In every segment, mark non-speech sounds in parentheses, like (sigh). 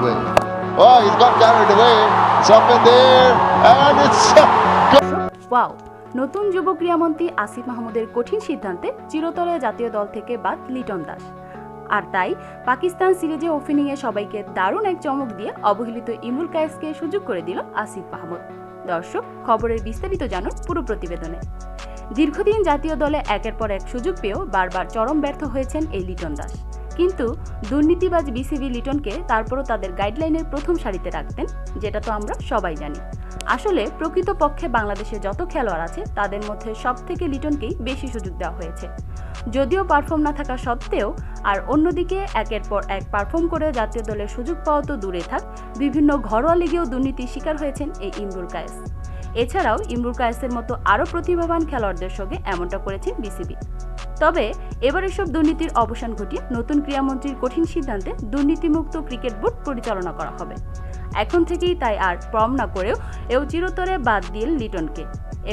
Oh, he's got carried away. It's up in there, and it's. (laughs) Wow নতুন যুব ক্রীড়ামন্ত্রী আসিফ মাহমুদের কঠিন সিদ্ধান্তে চিরতরে জাতীয় দল থেকে বাদ লিটন দাস। আর তাই পাকিস্তান সিরিজে ওপেনিংয়ে সবাইকে দারুণ এক চমক দিয়ে অবহেলিত ইমুল কায়েসকে সুযোগ করে দিল আসিফ মাহমুদ। দর্শক খবরের বিস্তারিত জানুন পুরো প্রতিবেদনে। দীর্ঘদিন জাতীয় দলে একের পর এক সুযোগ পেয়েও বারবার চরম ব্যর্থ হয়েছেন এই লিটন দাস। কিন্তু দুর্নীতিবাজ বিসিবি লিটনকে তারপরও তাদের গাইডলাইনের প্রথম সারিতে রাখতেন, যেটা তো আমরা সবাই জানি। আসলে প্রকৃতপক্ষে বাংলাদেশে যত খেলোয়াড় আছে, তাদের মধ্যে সব থেকে লিটনকেই বেশি সুযোগ দেওয়া হয়েছে। যদিও পারফর্ম না থাকা সত্ত্বেও, আর অন্যদিকে একের পর এক পারফর্ম করে জাতীয় দলের সুযোগ পাওয়া তো দূরে থাক, বিভিন্ন ঘরোয়া লিগেও দুর্নীতির শিকার হয়েছেন এই ইমরুল কায়েস। এছাড়াও ইমরুল কায়েসের মতো আরও প্রতিভাবান খেলোয়াড়দের সঙ্গে এমনটা করেছেন বিসিবি। তবে এবার এসব দুর্নীতির অবসান ঘটিয়ে নতুন ক্রীড়ামন্ত্রীর কঠিন সিদ্ধান্তে দুর্নীতিমুক্ত ক্রিকেট বোর্ড পরিচালনা করা হবে। এখন থেকেই তাই আর প্রম না করেও এও চিরতরে বাদ দিল লিটনকে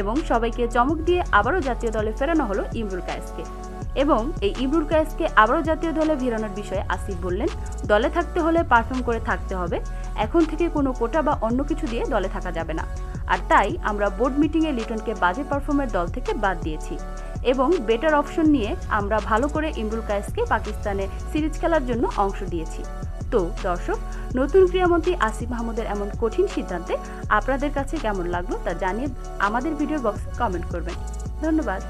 এবং সবাইকে চমক দিয়ে আবারও জাতীয় দলে ফেরানো হলো ইমরুল কায়েসকে। এবং এই ইমরুল কায়েসকে আবারও জাতীয় দলে ফেরানোর বিষয়ে আসিফ বললেন, দলে থাকতে হলে পারফর্ম করে থাকতে হবে। এখন থেকে কোনো কোটা বা অন্য কিছু দিয়ে দলে থাকা যাবে না। আর তাই আমরা বোর্ড মিটিংয়ে লিটনকে বাজে পারফর্মের দল থেকে বাদ দিয়েছি এবং বেটার অপশন নিয়ে আমরা ভালো করে ইমরুল কায়েসকে পাকিস্তানে সিরিজ খেলার জন্য অংশ দিয়েছি। তো দর্শক, নতুন ক্রীড়ামন্ত্রী আসিফ মাহমুদের এমন কঠিন সিদ্ধান্তে আপনাদের কাছে কেমন লাগল তা জানিয়ে আমাদের ভিডিও বক্সে কমেন্ট করবেন। ধন্যবাদ।